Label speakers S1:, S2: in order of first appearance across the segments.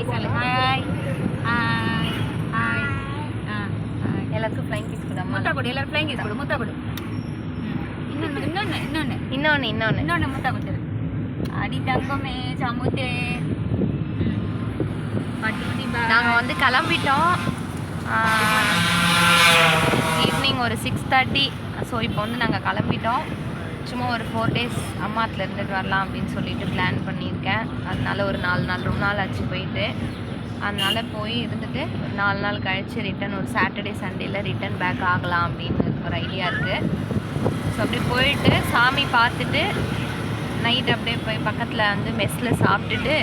S1: Hi சொல்லு hi hi hi
S2: எல்லாருக்கும் flying kiss கொடு
S1: முட்டை கொடு எல்லாரும் ஃப்ளைங் கொடு முட்டை கொடு இன்னொன்று இன்னொன்று இன்னொன்று
S2: இன்னொன்று இன்னொன்று
S1: இன்னொன்று முட்டை கொடுத்துரு அடி தங்கமே சமுத்தே
S2: நாங்கள் வந்து கிளம்பிட்டோம். ஈவினிங் ஒரு சிக்ஸ் தேர்ட்டி ஸோ இப்போ வந்து நாங்கள் கிளம்பிட்டோம். சும்மா ஒரு ஃபோர் டேஸ் அம்மாத்தில் இருந்துட்டு வரலாம் அப்படின்னு சொல்லிட்டு பிளான் பண்ணியிருக்கேன். அதனால ஒரு நாலு நாள் ரொம்ப நாள் ஆச்சு போயிட்டு. அதனால போய் இருந்துட்டு ஒரு நாலு நாள் கழித்து ரிட்டன் ஒரு சாட்டர்டே சண்டேல ரிட்டன் பேக் ஆகலாம் அப்படின்னு ஒரு ஐடியா இருக்குது ஸோ அப்படி போயிட்டு சாமி பார்த்துட்டு நைட் அப்படியே போய் பக்கத்தில் வந்து மெஸ்ஸில் சாப்பிட்டுட்டு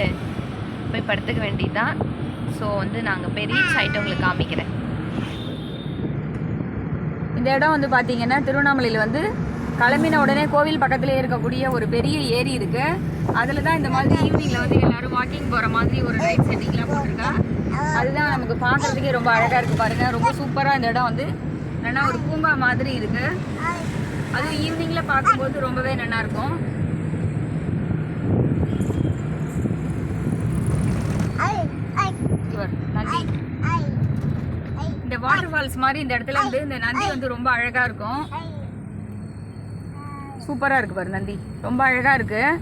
S2: போய் படுத்துக்க வேண்டியதுதான். ஸோ வந்து நாங்கள் போய் ரீச் ஆகிட்டு உங்களுக்கு காமிக்கிறேன்.
S1: இந்த இடம் வந்து பார்த்தீங்கன்னா திருவண்ணாமலையில் வந்து கிளம்பின உடனே கோவில் பக்கத்துலேயே இருக்கக்கூடிய ஒரு பெரிய ஏரி இருக்கு. அதில் தான் இந்த மாதிரி ஈவினிங்கில் வந்து எல்லாரும் வாக்கிங் போகிற மாதிரி ஒரு லைட் செட்டிங்லாம் போட்டிருக்கா. அதுதான் நமக்கு பார்க்கறதுக்கே ரொம்ப அழகாக இருக்குது பாருங்கள் ரொம்ப சூப்பராக இந்த இடம் வந்து நல்லா ஒரு பூங்கா மாதிரி இருக்கு. அதுவும் ஈவினிங்கில் பார்க்கும்போது ரொம்பவே நல்லா நந்தி. இந்த வாட்டர் ஃபால்ஸ் மாதிரி இந்த இடத்துல வந்து இந்த நந்தி வந்து ரொம்ப அழகா இருக்கும். சூப்பராக இருக்குது பாரு நந்தி. ரொம்ப அழகாக இருக்குது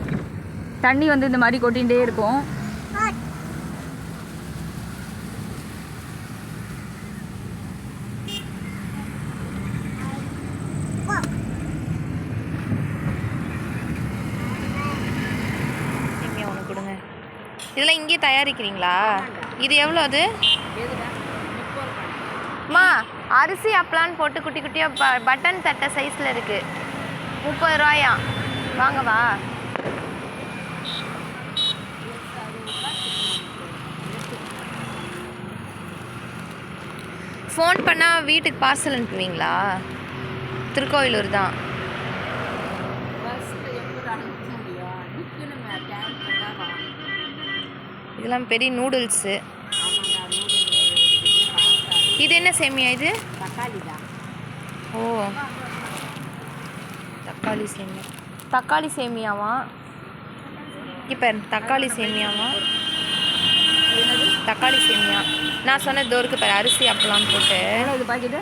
S1: தண்ணி வந்து இந்த மாதிரி கொட்டிகிட்டே இருக்கும்.
S2: ஒன்று கொடுங்க. இதெல்லாம் இங்கேயே தயாரிக்கிறீங்களா? இது எவ்வளோ அது? அம்மா அரிசி அப்பளான்னு போட்டு குட்டி குட்டியாக ப பட்டன் தட்டை சைஸில் இருக்குது முப்பது ரூபாயா? வாங்கவா. ஃபோன் பண்ணால் வீட்டுக்கு பார்சல் அனுப்புவீங்களா? திருக்கோயிலூர் தான். இதெல்லாம் பெரிய நூடுல்ஸு இது என்ன சேமியா இது? ஓ. தக்காளி சேமியா. தக்காளி சேமியாவா? இப்போ தக்காளி சேமியாவா? தக்காளி சேமியா. நான் சொன்ன தோருக்கு பேர் அரிசி அப்பலாம் போட்டு.
S1: இது பாக்கெட்டு?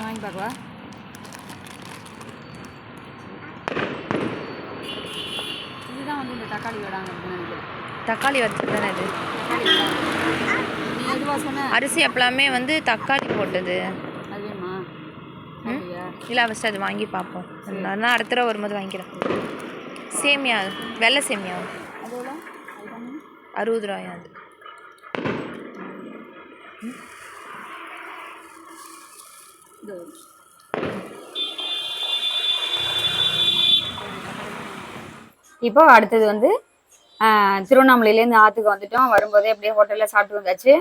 S1: வாங்கி பார்க்கவா இதுதான் வந்து இந்த தக்காளி வடாங்க
S2: தக்காளி வச்சு தானே இது? அரிசி அப்பலாமே வந்து தக்காளி போட்டது
S1: அது வேணுமா
S2: ம்?
S1: அப்படியா?
S2: இல்லை ஃபஸ்ட்டு அது வாங்கி பார்ப்போம் நான் அடுத்த தடவை வரும்போது வாங்கிக்கிறேன். சேமியா வெள்ளை சேமியா அறுபது ரூபாயா அது.
S1: இப்போ அடுத்தது வந்து திருவண்ணாமலையிலேருந்து ஆற்றுக்கு வந்துட்டோம். வரும்போதே அப்படியே ஹோட்டலில் சாப்பிட்டு வந்தாச்சு.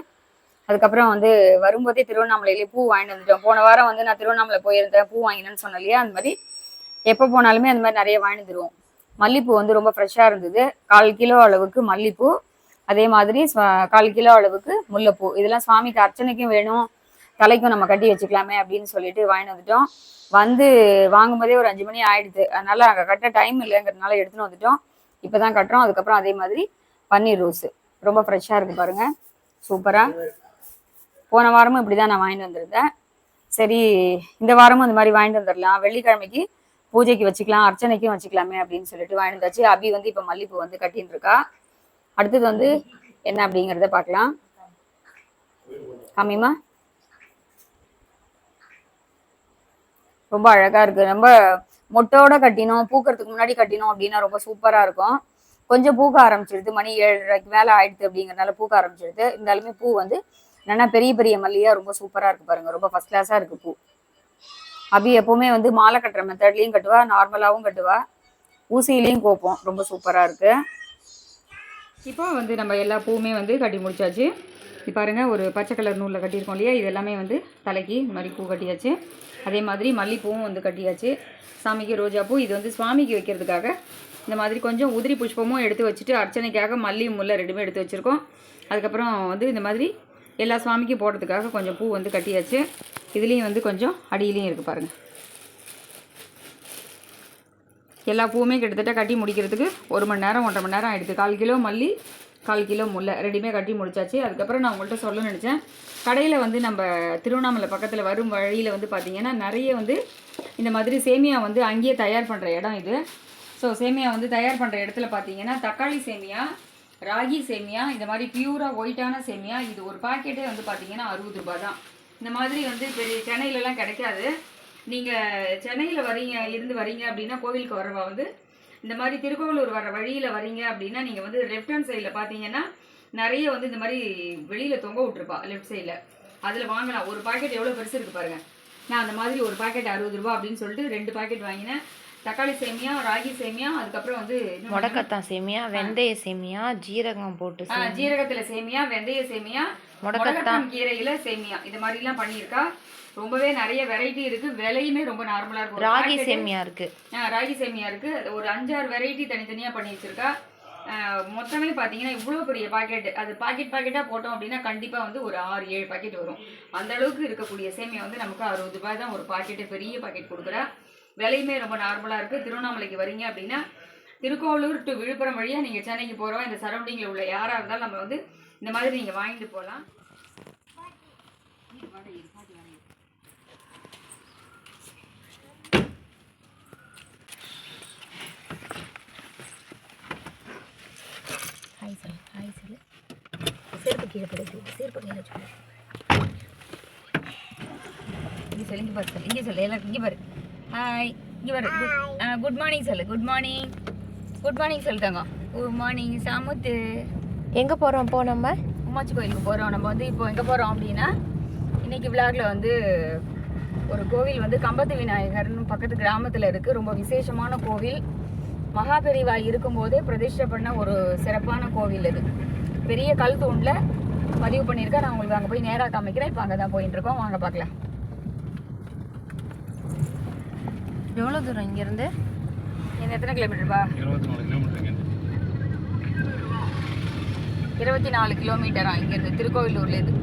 S1: அதுக்கப்புறம் வந்து வரும்போதே திருவண்ணாமலையிலே பூ வாங்கிட்டு வந்துட்டோம். போன வாரம் வந்து நான் திருவண்ணாமலை போயிருந்தேன். பூ வாங்கினேன்னு சொன்னேன் இல்லையா? அந்த மாதிரி எப்போ போனாலுமே அந்த மாதிரி நிறைய வாங்கிட்டு வந்துருவோம். மல்லிப்பூ வந்து ரொம்ப ஃப்ரெஷ்ஷாக இருந்தது. கால் கிலோ அளவுக்கு மல்லிப்பூ. அதே மாதிரி கால் கிலோ அளவுக்கு முல்லைப்பூ. இதெல்லாம் சுவாமிக்கு அர்ச்சனைக்கும் வேணும். தலைக்கும் நம்ம கட்டி வச்சுக்கலாமே அப்படின்னு சொல்லிட்டு வாங்கிட்டு வந்துட்டோம். வந்து வாங்கும்போதே ஒரு அஞ்சு மணி ஆயிடுது. அதனால அங்கே கட்ட டைம் இல்லைங்கிறதுனால எடுத்துன்னு வந்துட்டோம். இப்போ தான் கட்டுறோம். அதுக்கப்புறம் அதே மாதிரி பன்னீர் ரோஸு. ரொம்ப ஃப்ரெஷ்ஷாக இருக்கு பாருங்க. சூப்பராக போன வாரமும் இப்படி தான் நான் வாங்கிட்டு வந்திருந்தேன். சரி இந்த வாரமும் இந்த மாதிரி வாங்கிட்டு வந்துடலாம். வெள்ளிக்கிழமைக்கு பூஜைக்கு வச்சுக்கலாம் அர்ச்சனைக்கும் வச்சுக்கலாமே அப்படின்னு சொல்லிட்டு வாங்கிட்டு வச்சு அபி வந்து இப்போ மல்லிப்பூ வந்து கட்டின்னு இருக்கா. அடுத்தது வந்து என்ன அப்படிங்கிறத பார்க்கலாம். காமிமா ரொம்ப அழகா இருக்கு. ரொம்ப மொட்டோட கட்டினோம் பூக்கிறதுக்கு முன்னாடி கட்டினோம் அப்படின்னா ரொம்ப சூப்பரா இருக்கும். கொஞ்சம் பூக்க ஆரம்பிச்சிடுது. மணி ஏழரைக்கு மேலே ஆயிடுது அப்படிங்கறதுனால பூக்க ஆரம்பிச்சிடுது. இருந்தாலுமே பூ வந்து என்னன்னா பெரிய பெரிய மல்லியா ரொம்ப சூப்பரா இருக்கு பாருங்க. ரொம்ப ஃபர்ஸ்ட் கிளாஸா இருக்கு பூ. அபி எப்பவுமே வந்து மாலை கட்டுற மெத்தட்லயும் கட்டுவா நார்மலாவும் கட்டுவா. ஊசியிலையும் கோப்போம். ரொம்ப சூப்பரா இருக்கு. இப்போ வந்து நம்ம எல்லா பூவுமே வந்து கட்டி முடிச்சாச்சு. இப்போ பாருங்க ஒரு பச்சை கலர் நூலில் கட்டியிருக்கோம் இல்லையா? இது எல்லாமே வந்து தலைக்கு இந்த மாதிரி பூ கட்டியாச்சு. அதே மாதிரி மல்லிப்பூவும் வந்து கட்டியாச்சு. சாமிக்கு ரோஜா பூ. இது வந்து சுவாமிக்கு வைக்கிறதுக்காக இந்த மாதிரி கொஞ்சம் உதிரி புஷ்பமும் எடுத்து வச்சுட்டு அர்ச்சனைக்காக மல்லி முல்லை ரெண்டுமே எடுத்து வச்சுருக்கோம். அதுக்கப்புறம் வந்து இந்த மாதிரி எல்லா சுவாமிக்கும் போடுறதுக்காக கொஞ்சம் பூ வந்து கட்டியாச்சு. இதுலேயும் வந்து கொஞ்சம் அடியிலையும் இருக்குது பாருங்கள் எல்லா பூவுமே கிட்டத்தட்ட கட்டி முடிக்கிறதுக்கு ஒரு மணி நேரம் ஒன்றரை மணி நேரம் ஆகிடுது கால் கிலோ மல்லி கால் கிலோ முல்லை ரெண்டுமே கட்டி முடிச்சாச்சு. அதுக்கப்புறம் நான் உங்கள்கிட்ட சொல்ல நினச்சேன். கடையில் வந்து நம்ம திருவண்ணாமலை பக்கத்தில் வரும் வழியில் வந்து பார்த்திங்கன்னா நிறைய வந்து இந்த மாதிரி சேமியா வந்து அங்கேயே தயார் பண்ணுற இடம் இது. ஸோ சேமியா வந்து தயார் பண்ணுற இடத்துல பார்த்தீங்கன்னா தக்காளி சேமியா ராகி சேமியா இந்த மாதிரி பியூராக ஒயிட்டான சேமியா இது ஒரு பாக்கெட்டே வந்து பார்த்தீங்கன்னா அறுபது ரூபாய் தான். இந்த மாதிரி வந்து பெரிய சென்னையிலலாம் கிடைக்காது. நீங்கள் சென்னையில் வரீங்க இருந்து வரீங்க அப்படின்னா கோவிலுக்கு வரவா வந்து இந்த மாதிரி திருக்கோவிலூர் வர வழியில் வரீங்க அப்படின்னா நீங்கள் வந்து லெஃப்ட் ஹேண்ட் சைடில் பார்த்தீங்கன்னா நிறைய வந்து இந்த மாதிரி வெளியில் தொங்க விட்ருப்பா லெஃப்ட் சைடில் அதில் வாங்கலாம். ஒரு பாக்கெட் எவ்வளோ பெருசு இருக்கு பாருங்கள் நான் அந்த மாதிரி ஒரு பாக்கெட் அறுபது ரூபா அப்படின்னு சொல்லிட்டு ரெண்டு பாக்கெட் வாங்கினேன். தக்காளி சேமியா ராகி சேமியா அதுக்கப்புறம் வந்து
S2: முடக்கத்தான் சேமியா வெந்தய சேமியா ஜீரகம் போட்டு
S1: ஜீரகத்துல சேமியா வெந்தய சேமியா முடக்கத்தான். கீரையில சேமியா. இது மாதிரி எல்லாம் பண்ணியிருக்கா. ரொம்பவே நிறைய வெரைட்டி இருக்கு. விலையுமே ரொம்ப நார்மலா இருக்கும்.
S2: ராகி சேமியா இருக்கு.
S1: ராகி சேமியா இருக்கு. ஒரு அஞ்சாறு வெரைட்டி தனித்தனியா பண்ணி வச்சிருக்கா. மொத்தமே பாத்தீங்கன்னா இவ்வளவு பெரிய பாக்கெட் அது பாக்கெட் பாக்கெட்டா போட்டோம் அப்படின்னா கண்டிப்பா வந்து ஒரு ஆறு ஏழு பாக்கெட் வரும். அந்த அளவுக்கு இருக்கக்கூடிய சேமியா வந்து நமக்கு அறுபது ரூபாய் தான் ஒரு பாக்கெட்டு பெரிய பாக்கெட் கொடுக்குறா. விலையுமே ரொம்ப நார்மலாக இருக்குது திருவண்ணாமலைக்கு வரீங்க அப்படின்னா திருக்கோவிலூர் டு விழுப்புரம் வழியாக நீங்கள் சென்னைக்கு போகிறோம் இந்த சரௌண்டிங்கில் உள்ள யாராக இருந்தாலும் நம்ம வந்து இந்த மாதிரி நீங்கள் வாங்கிட்டு போகலாம்
S2: ஹாய் சொல்லு ஹாய் சொல்லு செருப்பு கீழே போட்டு செருப்பு கீழே
S1: இங்கே சொல்லு இங்கே பாரு சொல்லு இங்கே சொல்லு. எல்லாருக்கும் இங்கே பாரு. ஹாய் இங்கே பாரு குட் மார்னிங் சொல்லு குட் மார்னிங் குட் மார்னிங் சொல்லு தங்கம். Good morning சாமுத்து.
S2: எங்கே போகிறோம் போ நம்ம.
S1: உமாச்சி கோயிலுக்கு போகிறோம் நம்ம வந்து இப்போ எங்கே போகிறோம் அப்படின்னா இன்னைக்கு விழாக்ல வந்து ஒரு கோவில் வந்து கம்பத்து விநாயகர்னு பக்கத்து கிராமத்தில் இருக்குது ரொம்ப விசேஷமான கோவில். மகாபெரிவா இருக்கும்போதே பிரதிஷ்டை பண்ண ஒரு சிறப்பான கோவில் இது. பெரிய கல் தூணில் பதிவு பண்ணியிருக்கேன். நான் உங்களுக்கு அங்கே போய் நேராக காமிக்கிறேன். இப்போ அங்கே தான் இருக்கோம். வாங்க பார்க்கலாம்.
S2: எவ்வளோ தூரம் இங்கேருந்து?
S1: என்ன எத்தனை கிலோமீட்டர்ப்பா
S3: இருபத்தி நாலு கிலோமீட்டருங்க
S1: இருபத்தி நாலு கிலோமீட்டரா இங்கேருந்து திருக்கோவிலூர்லேருந்து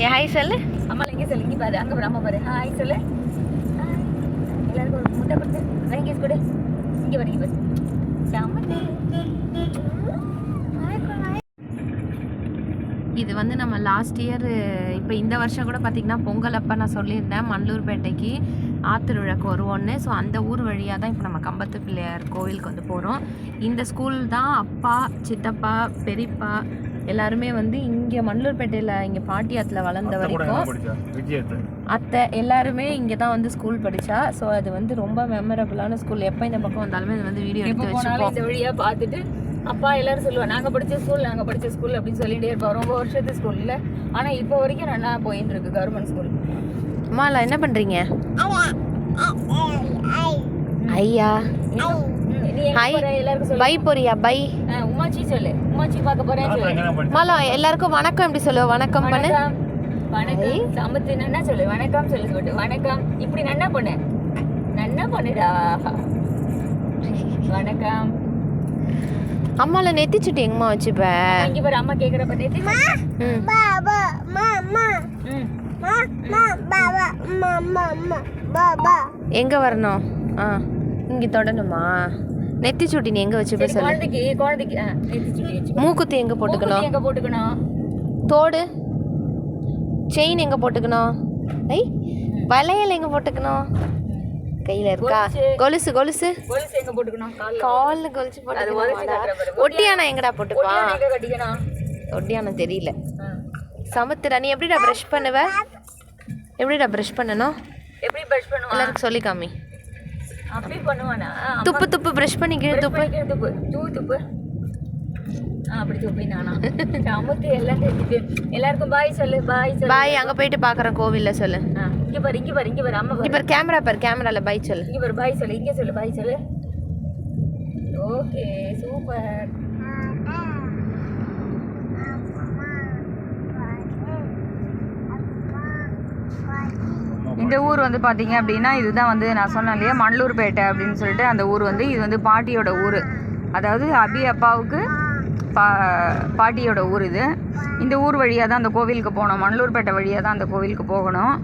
S2: ஏ ஹாய் சொல்லு.
S1: அம்மா இங்கே சொல்லு இங்கே பாரு அங்கே பாரு அம்மா பாரு. ஹாய் சொல்லு. எல்லாருக்கும் ஒரு முட்டை கொடுத்து வாங்கி கொடு. இங்கே பாரு இங்கே பாரு சாமத்து
S2: இது வந்து நம்ம லாஸ்ட் இயர் இப்போ இந்த வருஷம் கூட பார்த்திங்கன்னா பொங்கல் அப்போ நான் சொல்லியிருந்தேன் மண்டூர்பேட்டைக்கு ஆத்திருவிழாக்கு வருவோன்னு ஸோ அந்த ஊர் வழியாக தான் இப்போ நம்ம கம்பத்து பிள்ளையார் கோவிலுக்கு வந்து போகிறோம் இந்த ஸ்கூல் தான் அப்பா சித்தப்பா பெரியப்பா எல்லாருமே வந்து இங்கே மண்டூர்பேட்டையில் இங்கே பாட்டியாத்தில் வளர்ந்த வரைக்கும் அத்தை. எல்லாருமே இங்கே தான் வந்து ஸ்கூல் படித்தா ஸோ அது வந்து ரொம்ப மெமரபுளான ஸ்கூல் எப்போ இந்த பக்கம் வந்தாலுமே இது வந்து வீடியோ எடுத்து வச்சுப்போம்.
S1: இந்த வழியாக பார்த்துட்டு அப்பா எல்லாரும் சொல்லுவாங்க நாங்கள் படித்த ஸ்கூல் நாங்கள் படித்த ஸ்கூல் அப்படின்னு சொல்லிட்டே இருப்போம் ரொம்ப வருஷத்து ஸ்கூலில் ஆனால் இப்போ வரைக்கும் நல்லா போயின்னு இருக்கு கவர்மெண்ட் ஸ்கூல்
S2: அம்மாலாம் என்ன பண்ணுறீங்க ஐயா.
S1: சொல்லு.
S2: பை போறியா? பை.
S1: ஆ, உமாச்சி சொல்லு. உமாச்சி பார்க்க போறேன் சொல்லு.
S2: மாலா எல்லாருக்கும் வணக்கம் எப்படி சொல்லுவ? வணக்கம் பண்ணு.
S1: வணக்கம். சமத்து நன்னா சொல்லு. வணக்கம் சொல்லு சொல்லிட்டு. வணக்கம். இப்படி நன்னா பண்ணு. நன்னா பண்ணுடா. வணக்கம்.
S2: அம்மால நெத்தி சுட்டி எங்கம்மா வச்சுப்ப?
S1: இங்க பாரு அம்மா கேக்குறப்ப நேத்து
S2: ம் எங்க வரணும்? ஆ இங்க தொடணுமா? நெத்தி சுட்டி நீ எங்க வச்சுப்ப சொல்லு.
S1: குழந்தைக்கு குழந்தைக்கு நேத்து சுட்டி
S2: மூக்குத்தி எங்க போட்டுக்கணும்?
S1: எங்க போட்டுக்கணும்?
S2: தோடு. செயின் எங்க போட்டுக்கணும்? ஐ வளையல் எங்க போட்டுக்கணும்? கையில இருக்கா? கொலுசு. கொலுசு
S1: கால்ல.
S2: கொலுசு
S1: பாரு.
S2: ஒட்டியானா எங்கடா போட்டுப்பா?
S1: ஒட்டியானம்
S2: தெரியல. சமுத்திரா நீ எப்படிடா ப்ரஷ் பண்ணுவ? எப்படிடா ப்ரஷ் பண்ணணும்?
S1: எப்படி ப்ரஷ் பண்ணுவான்?
S2: எல்லாருக்கும் சொல்லி காமி. துப்பு துப்பு ப்ரஷ் பண்ணி கீழே
S1: brush
S2: துப்பு.
S1: துப்பு. அப்படி துப்பி நானா? சமத்து எல்லாம் தெரிஞ்சுட்டு எல்லாருக்கும் பாய் சொல்லு பாய் சொல்லு.
S2: பாய் அங்க போயிட்டு பாக்குறேன் கோவில்ல சொல்லு.
S1: இங்க பாரு இங்க பாரு இங்க பாரு அம்மா
S2: இங்க
S1: பாரு
S2: பாரு கேமரா பாரு கேமரால பாய் சொல்லு.
S1: இங்க பாரு பாய் சொல்லு இங்க சொல்லு பாய் சொல்லு. ஓகே சூப்பர் இந்த ஊர் வந்து பார்த்தீங்க அப்படின்னா இதுதான் வந்து நான் சொன்னேன் இல்லையா மண்டலூர்பேட்டை அப்படின்னு சொல்லிட்டு அந்த ஊர் வந்து இது வந்து பாட்டியோட ஊர். அதாவது அபி அப்பாவுக்கு பா பாட்டியோட ஊர் இது. இந்த ஊர் வழியாக தான் அந்த கோவிலுக்கு போகணும். மண்டலூர்பேட்டை வழியாக தான் அந்த கோவிலுக்கு போகணும்.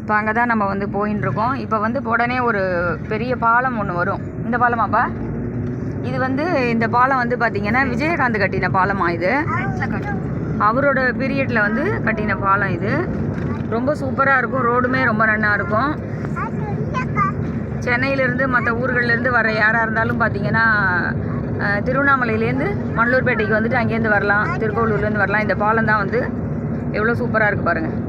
S1: இப்போ அங்கே தான் நம்ம வந்து போயின்னு இருக்கோம் இப்போ வந்து உடனே ஒரு பெரிய பாலம் ஒன்று வரும். இந்த பாலமாப்பா இது வந்து இந்த பாலம் வந்து பார்த்திங்கன்னா விஜயகாந்த் கட்டின பாலமா இது? அவரோட பீரியடில் வந்து கட்டின பாலம் இது. ரொம்ப சூப்பராக இருக்கும். ரோடுமே ரொம்ப நன்னா இருக்கும். சென்னையிலேருந்து மற்ற ஊர்கள்லேருந்து வர யாராக இருந்தாலும் பார்த்தீங்கன்னா திருவண்ணாமலையிலேருந்து மண்ணூர்பேட்டைக்கு வந்துட்டு அங்கேருந்து வரலாம் திருக்கோவிலூர்லேருந்து வரலாம். இந்த பாலம் தான் வந்து எவ்வளோ சூப்பராக இருக்குது பாருங்கள்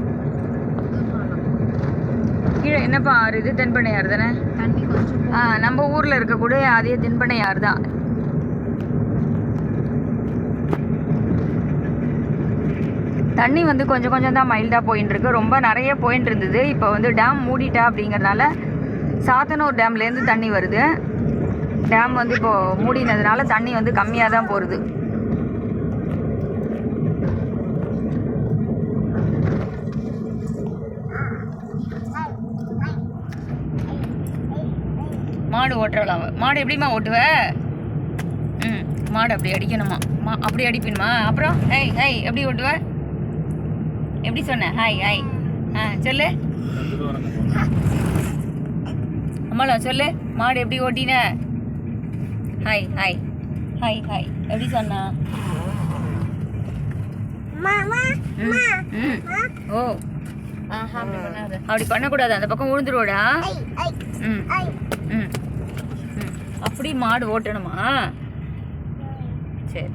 S1: கீழே என்னப்பா ஆறு? இது தென்பண்ணையாறு தானே?
S4: தண்ணி
S1: ஆ நம்ம ஊரில் இருக்கக்கூடிய அதே தென்பண்ணையாறு தான். தண்ணி வந்து கொஞ்சம் கொஞ்சம் தான் மைல்டாக போயின்னு இருக்கு. ரொம்ப நிறைய போயின்னு இருந்தது. இப்போ வந்து டேம் மூடிட்டா அப்படிங்கறனால சாத்தனூர் டேம்லேருந்து தண்ணி வருது. டேம் வந்து இப்போ மூடினதுனால தண்ணி வந்து கம்மியாக தான் போகிறது மாடு ஓட்டுறலாம் மாடு எப்படிம்மா ஓட்டுவ? ம் மாடு அப்படி அடிக்கணுமா? மா அப்படி அடிப்பினுமா? அப்புறம் ஹை ஹை எப்படி ஓட்டுவ? எப்படி சொன்ன? Hi hi. ஆ சொல்லு. அம்மாளா சொல்லு. மாடு எப்படி ஓட்டின? ஹாய் ஹாய் ஹாய் ஹாய் எப்படி சொன்னா? ம், ம். ஓ.
S4: ஆஹா அப்படி பண்ணாத.
S1: அப்படி பண்ணக்கூடாது. அந்த பக்கம் விழுந்துருவோடா ம் ம் ம். அப்படி மாடு ஓட்டணுமா? சரி.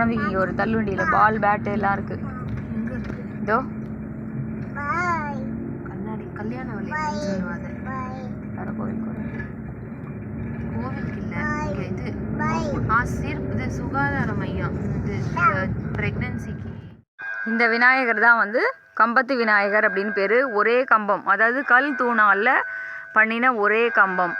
S1: குழந்தைக்கு இங்க ஒரு தள்ளுவண்டியில் பால் பேட்டு எல்லாம் இருக்கு.
S4: எங்க இருக்கு
S1: இதோ.
S4: கண்ணாடி கல்யாண
S1: கோயில்
S4: கோவிலுக்கு இல்ல இது ஆசிரியர் இது சுகாதார மையம். இது பிரெக்னன்சிக்கு
S1: இந்த விநாயகர் தான் வந்து கம்பத்து விநாயகர் அப்படின்னு பேர். ஒரே கம்பம். அதாவது கல் தூணால பண்ணின ஒரே கம்பம்.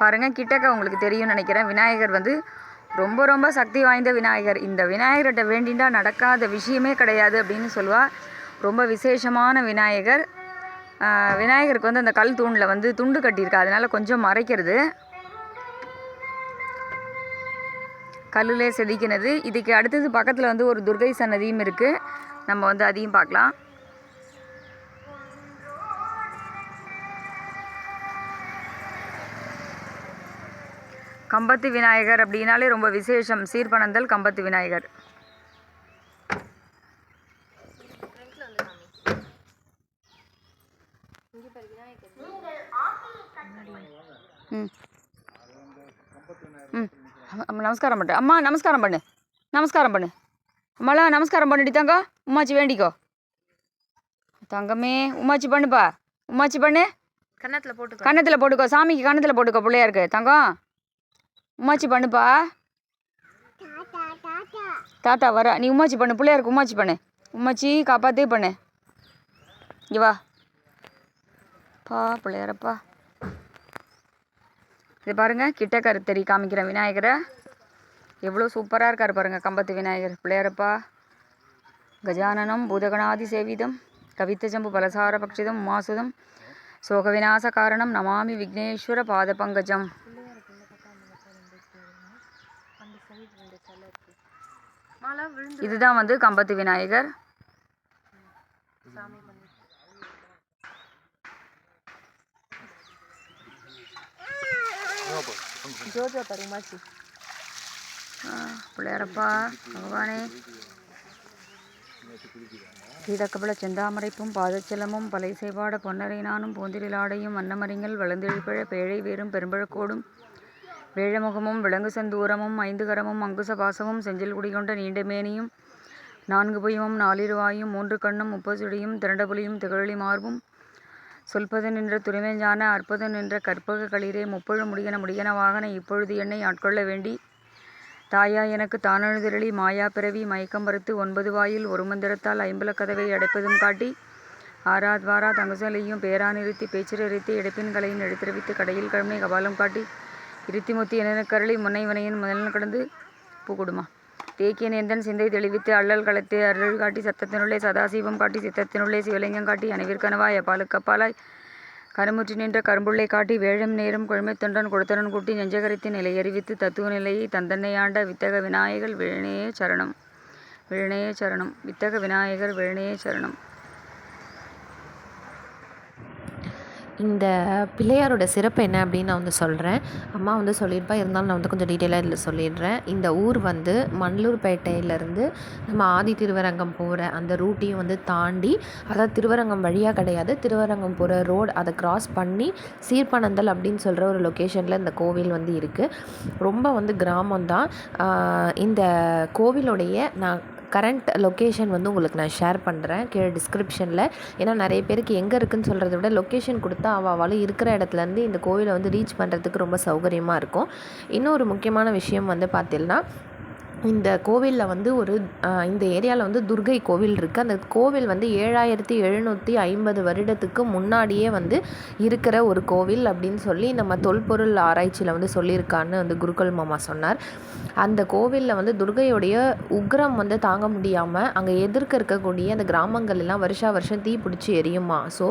S1: பாருங்கள் கிட்டக்க உங்களுக்கு தெரியும்னு நினைக்கிறேன். விநாயகர் வந்து ரொம்ப ரொம்ப சக்தி வாய்ந்த விநாயகர். இந்த விநாயகர்கிட்ட வேண்டிண்டா நடக்காத விஷயமே கிடையாது அப்படின்னு சொல்லுவாள் ரொம்ப விசேஷமான விநாயகர். விநாயகருக்கு வந்து அந்த கல் தூணில் வந்து துண்டு கட்டியிருக்கா. அதனால் கொஞ்சம் மறைக்கிறது. கல்லுலே செதுக்கினது. இதுக்கு அடுத்தது பக்கத்தில் வந்து ஒரு துர்கை சன்னதியும் இருக்குது நம்ம வந்து அதையும் பார்க்கலாம். கம்பத்து விநாயகர் அப்படின்னாலே ரொம்ப விசேஷம். சீர்பனந்தல் கம்பத்து விநாயகர். ம். நமஸ்காரம் பண்ணு அம்மா நமஸ்காரம் பண்ணு. நமஸ்காரம் பண்ணு. அம்மாலாம் நமஸ்காரம் பண்ணிட்டு தங்க. உமாச்சி வேண்டிக்கோ. தங்கமே உமாச்சி பண்ணுப்பா. உமாச்சி பண்ணு.
S4: கன்னத்துல போட்டுக்கோ.
S1: கன்னத்தில் போட்டுக்கோ. சாமிக்கு கன்னத்தில் போட்டுக்கோ. பிள்ளையாருக்கு. தங்கம். உமாச்சி பண்ணுப்பா. தாத்தா வர. நீ உமாச்சி பண்ணு. பிள்ளையாருக்கு உமாச்சி பண்ணு. உமாச்சி காப்பாத்தே பண்ணு. இங்க வா. பா பிள்ளையாரப்பா. இது பாருங்க கிட்ட கருத்தறி காமிக்கிறேன் விநாயகரை. எவ்வளோ சூப்பராக இருக்கார் பாருங்க கம்பத்து விநாயகர். பிள்ளையாரப்பா. கஜானனம் பூதகணாதி சேவிதம் கவித்தஜம்பு பலசார பக்ஷிதம் உமாசுதம் சோக விநாச காரணம் நமாமி விக்னேஸ்வர பாத இதுதான் வந்து கம்பத்து விநாயகர். பிள்ளையாரப்பா பகவானே. கீதக்கபல செந்தாமரைப்பும் பாதச்சலமும் பலை செய்வாட பொன்னரை நானும் பூந்திரிலாடையும் வண்ணமரிங்கள் வளர்ந்தெழிப்பழ பேழை வேறும் பெரும்பழக்கோடும் வேழமுகமும் விலங்கு செந்தூரமும் ஐந்து கரமும் அங்குச பாசமும் செஞ்சில் குடிகொண்ட நீண்ட மேனியும் நான்கு புயமும் நாலிருவாயும் மூன்று கண்ணும் முப்பசுடியும் திரண்டபுலியும் திகழி மார்பும் சொல்பது நின்ற துரிமைஞான அற்பது நின்ற கற்பக களிரே முப்பழு முடியன முடியன வாகன இப்பொழுது என்னை ஆட்கொள்ள வேண்டி தாயா எனக்கு தானெழுதிரளி மாயா பிறவி மயக்கம் மறுத்து ஒன்பது வாயில் ஒரு மந்திரத்தால் ஐம்பல கதவை அடைப்பதும் காட்டி ஆராத்வாரா தங்குசலையும் பேரா நிறுத்தி பேச்சிரித்து இடைப்பின் கலையின் எடுத்திரவித்து கடையில் கிழமை கபாலம் காட்டி இருத்தி முத்தி என கரளி முன்னை வினையின் முதலில் கடந்து பூக்குடுமா தேக்கிய நேந்தன் சிந்தை தெளிவித்து அள்ளல் களத்து அருள் காட்டி சத்தத்தினுள்ளே சதாசிவம் காட்டி சித்தத்தினுள்ளே சிவலிங்கம் காட்டி அனைவிற்கனவாய் அப்பாலுக்கப்பாலாய் கருமுற்றி நின்ற கரும்புள்ளை காட்டி வேழம் நேரம் குழமை தொண்டன் கொடுத்தனன் கூட்டி நெஞ்சகரித்து நிலை அறிவித்து தத்துவ நிலையை தந்தன்னை ஆண்ட வித்தக விநாயகர் விழனேயே சரணம். விழனேயே சரணம். வித்தக விநாயகர் விழனேயே சரணம்.
S2: இந்த பிள்ளையாரோட சிறப்பு என்ன அப்படின்னு நான் வந்து சொல்கிறேன் அம்மா வந்து சொல்லியிருப்பா இருந்தாலும் நான் வந்து கொஞ்சம் டீட்டெயிலாக இதில் சொல்லிடுறேன். இந்த ஊர் வந்து மண்ணூர்பேட்டையிலேருந்து நம்ம ஆதி திருவரங்கம் போகிற அந்த ரூட்டையும் வந்து தாண்டி அதாவது திருவரங்கம் வழியாக கிடையாது. திருவரங்கம் போகிற ரோடு அதை கிராஸ் பண்ணி சீர்பனந்தல் அப்படின்னு சொல்கிற ஒரு லொக்கேஷனில் இந்த கோவில் வந்து இருக்குது ரொம்ப வந்து கிராமம் தான் இந்த கோவிலுடைய நான் கரண்ட் லொக்கேஷன் வந்து உங்களுக்கு நான் ஷேர் பண்ணுறேன் கீழே டிஸ்கிரிப்ஷனில் ஏன்னா நிறைய பேருக்கு எங்கே இருக்குன்னு சொல்கிறத விட லொக்கேஷன் கொடுத்தா அவள் அவளும் இருக்கிற இடத்துலேருந்து இந்த கோவிலை வந்து ரீச் பண்ணுறதுக்கு ரொம்ப சௌகரியமாக இருக்கும். இன்னொரு முக்கியமான விஷயம் வந்து பார்த்தீங்கன்னா இந்த கோவிலில் வந்து ஒரு இந்த ஏரியாவில் வந்து துர்கை கோவில் இருக்குது அந்த கோவில் வந்து ஏழாயிரத்தி எழுநூற்றி ஐம்பது வருடத்துக்கு முன்னாடியே வந்து இருக்கிற ஒரு கோவில் அப்படின்னு சொல்லி நம்ம தொல்பொருள் ஆராய்ச்சியில் வந்து சொல்லியிருக்கான்னு வந்து குருக்கள் மாமா சொன்னார். அந்த கோவிலில் வந்து துர்கையோடைய உக்ரம் வந்து தாங்க முடியாமல் அங்கே எதிர்க்க இருக்கக்கூடிய அந்த கிராமங்கள் எல்லாம் வருஷா வருஷம் தீ பிடிச்சி எரியுமா? ஸோ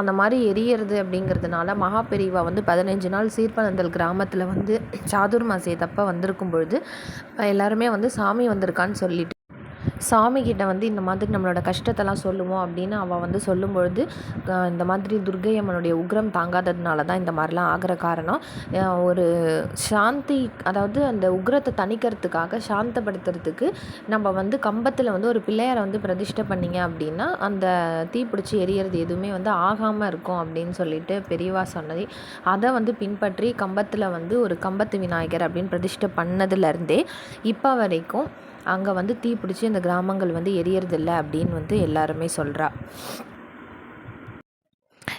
S2: அந்த மாதிரி எரியறது அப்படிங்கிறதுனால மகாபெரிவா வந்து பதினஞ்சு நாள் சீர்பனந்தல் கிராமத்தில் வந்து சாதுர்மாசியத்தப்போ வந்திருக்கும் பொழுது எல்லாருமே வந்து சாமி வந்திருக்கான்னு சொல்லிட்டு சாமிகிட்ட வந்து இந்த மாதிரி நம்மளோட கஷ்டத்தெல்லாம் சொல்லுவோம் அப்படின்னு அவள் வந்து சொல்லும்பொழுது இந்த மாதிரி துர்கை அம்மனுடைய உக்ரம் தாங்காததுனால தான் இந்த மாதிரிலாம் ஆகிற காரணம். ஒரு சாந்தி அதாவது அந்த உக்ரத்தை தணிக்கிறதுக்காக சாந்தப்படுத்துறதுக்கு நம்ம வந்து கம்பத்தில் வந்து ஒரு பிள்ளையாரை வந்து பிரதிஷ்டை பண்ணீங்க அப்படின்னா அந்த தீப்பிடிச்சி எரியறது எதுவுமே வந்து ஆகாமல் இருக்கும் அப்படின்னு சொல்லிட்டு பெரியவா சொன்னது அதை வந்து பின்பற்றி கம்பத்தில் வந்து ஒரு கம்பத்து விநாயகர் அப்படின்னு பிரதிஷ்டை பண்ணதுலேருந்தே இப்போ வரைக்கும் அங்கே வந்து தீப்பிடிச்சி அந்த கிராமங்கள் வந்து எரியறதில்ல அப்படின்னு வந்து எல்லாருமே சொல்கிறா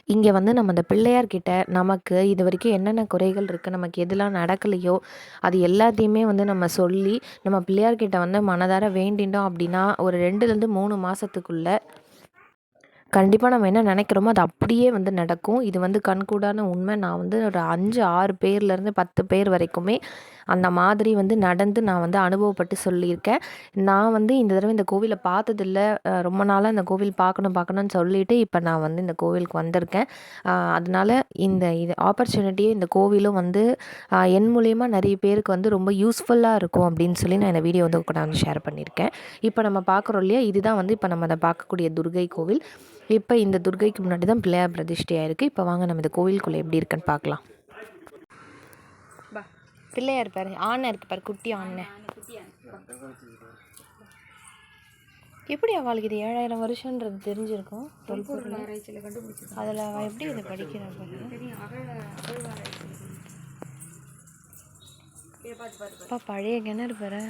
S2: இங்கே வந்து நம்ம அந்த பிள்ளையார்கிட்ட நமக்கு இது வரைக்கும் என்னென்ன குறைகள் இருக்குது நமக்கு எதெல்லாம் நடக்கலையோ அது எல்லாத்தையுமே வந்து நம்ம சொல்லி நம்ம பிள்ளையார்கிட்ட வந்து மனதார வேண்டிட்டோம் அப்படின்னா ஒரு ரெண்டுலேருந்து மூணு மாதத்துக்குள்ளே கண்டிப்பாக நம்ம என்ன நினைக்கிறோமோ அது அப்படியே வந்து நடக்கும். இது வந்து கண்கூடான உண்மை. நான் வந்து ஒரு அஞ்சு ஆறு பேர்லேருந்து பத்து பேர் வரைக்குமே அந்த மாதிரி வந்து நடந்து நான் வந்து அனுபவப்பட்டு சொல்லியிருக்கேன். நான் வந்து இந்த தடவை இந்த கோவிலை பார்த்ததில்ல. ரொம்ப நாளாக இந்த கோவில் பார்க்கணும் பார்க்கணும்னு சொல்லிவிட்டு இப்போ நான் வந்து இந்த கோவிலுக்கு வந்திருக்கேன். அதனால் அதனால இந்த இது ஆப்பர்ச்சுனிட்டியே இந்த கோவிலும் வந்து என் மூலியமாக நிறைய பேருக்கு வந்து ரொம்ப யூஸ்ஃபுல்லாக இருக்கும் அப்படின்னு சொல்லி நான் இந்த வீடியோ வந்து கூட வந்து ஷேர் பண்ணியிருக்கேன். இப்போ நம்ம பார்க்குறோம் இல்லையா? இதுதான் வந்து இப்போ நம்ம அதை பார்க்கக்கூடிய துர்கை கோவில். இப்போ இந்த துர்கைக்கு முன்னாடி தான் பிள்ளையார் பிரதிஷ்டையாக இருக்குது இப்போ வாங்க நம்ம இந்த கோவிலுக்குள்ளே எப்படி இருக்குன்னு பார்க்கலாம். பிள்ளையார் பாரு ஆனை இருக்கு பாரு குட்டி ஆனை எப்படி அவளுக்கு இது ஏழாயிரம் வருஷன்றது தெரிஞ்சிருக்கும்? அதில் அவள் எப்படி இதை படிக்கிறா அப்பா பழைய கிணறு பாரு.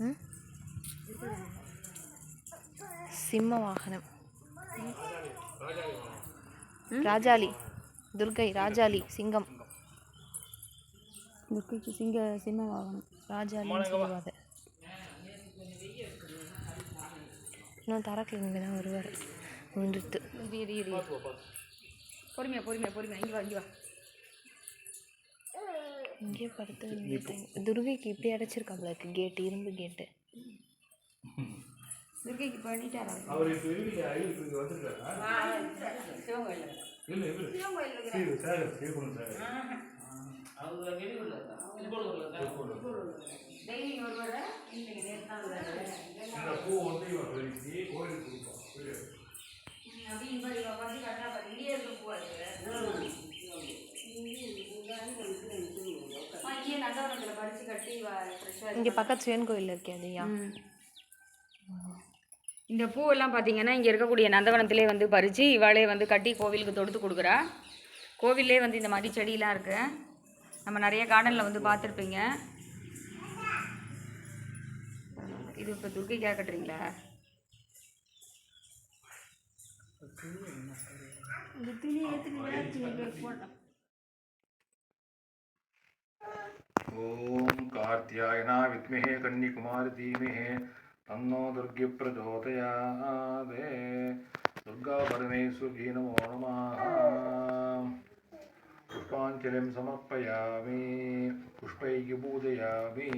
S2: ம்? சிம்ம வாகனம். ராஜாளி துர்கை ராஜாளி சிங்கம்.
S1: துர்க்கைக்கு சிங்க சிம்ம வாகனம்.
S2: ராஜாளின்னு சொல்லுவாங்க. இன்னும் தரக்கு இங்கே தான் வருவார்.
S1: இரு பொறுமையா பொறுமையா பொறுமையா. இங்கே வா இங்கே வா.
S2: இங்கேயே படுத்து. துர்கைக்கு இப்படி அடைச்சிருக்காப்ல இருக்கு கேட்டு இரும்பு கேட்டு.
S1: துர்க்கைக்கு பண்ணிட்டாரா?
S3: அவர் இப்போ இருக்கு ஐயருக்கு இங்கே வந்துருக்காரா? இல்லை இல்லை. சரி பூ வந்து கோயிலுக்கு
S1: கட்டி
S2: இங்கே பக்கத்து சிவன் கோயில் இருக்கே அதையா?
S1: இந்த பூவெல்லாம் பார்த்திங்கன்னா இங்கே இருக்கக்கூடிய நந்தவனத்திலே வந்து பறித்து இவாளே வந்து கட்டி கோவிலுக்கு தொடுத்து கொடுக்குறா. கோவிலே வந்து இந்த மாதிரி செடியெலாம் இருக்குது நம்ம நிறைய கார்டனில் வந்து பார்த்துருப்பீங்க. இது இப்போ துர்க்கைக்காக கட்டுறீங்களா?
S3: ஓம் கார்த்தியாயனா வித்மஹே கன்னிகுமார் தீமஹே तन्नो दुर्गिप्रचोदयादे दुर्गापरमेश्वरी नमो नमः पुष्पाञ्जलिं समर्पयामि पुष्पैः पूजयामि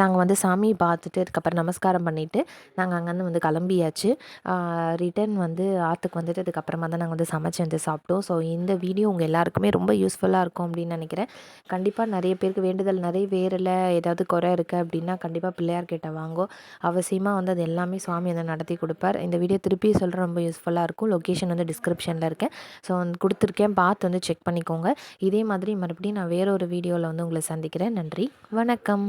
S2: நாங்கள் வந்து சாமி பார்த்துட்டு அதுக்கப்புறம் நமஸ்காரம் பண்ணிவிட்டு நாங்கள் அங்கேருந்து வந்து கிளம்பியாச்சு. ரிட்டர்ன் வந்து ஆற்றுக்கு வந்துட்டு அதுக்கப்புறமா தான் நாங்கள் வந்து சமைச்சு வந்து சாப்பிட்டோம். ஸோ இந்த வீடியோ உங்கள் எல்லாருக்குமே ரொம்ப யூஸ்ஃபுல்லாக இருக்கும் அப்படின்னு நினைக்கிறேன். கண்டிப்பாக நிறைய பேருக்கு வேண்டுதல் நிறைய வேரில் ஏதாவது குறை இருக்குது அப்படின்னா கண்டிப்பாக பிள்ளையார் கிட்ட வாங்கோ. அவசியமாக வந்து அது எல்லாமே சுவாமி வந்து நடத்தி கொடுப்பார். இந்த வீடியோ திருப்பி சொல்கிற ரொம்ப யூஸ்ஃபுல்லாக இருக்கும். லொக்கேஷன் வந்து டிஸ்கிரிப்ஷனில் இருக்கேன். ஸோ வந்து கொடுத்துருக்கேன். பார்த்து வந்து செக் பண்ணிக்கோங்க. இதே மாதிரி மறுபடியும் நான் வேற ஒரு வீடியோவில் வந்து உங்களை சந்திக்கிறேன். நன்றி. வணக்கம்.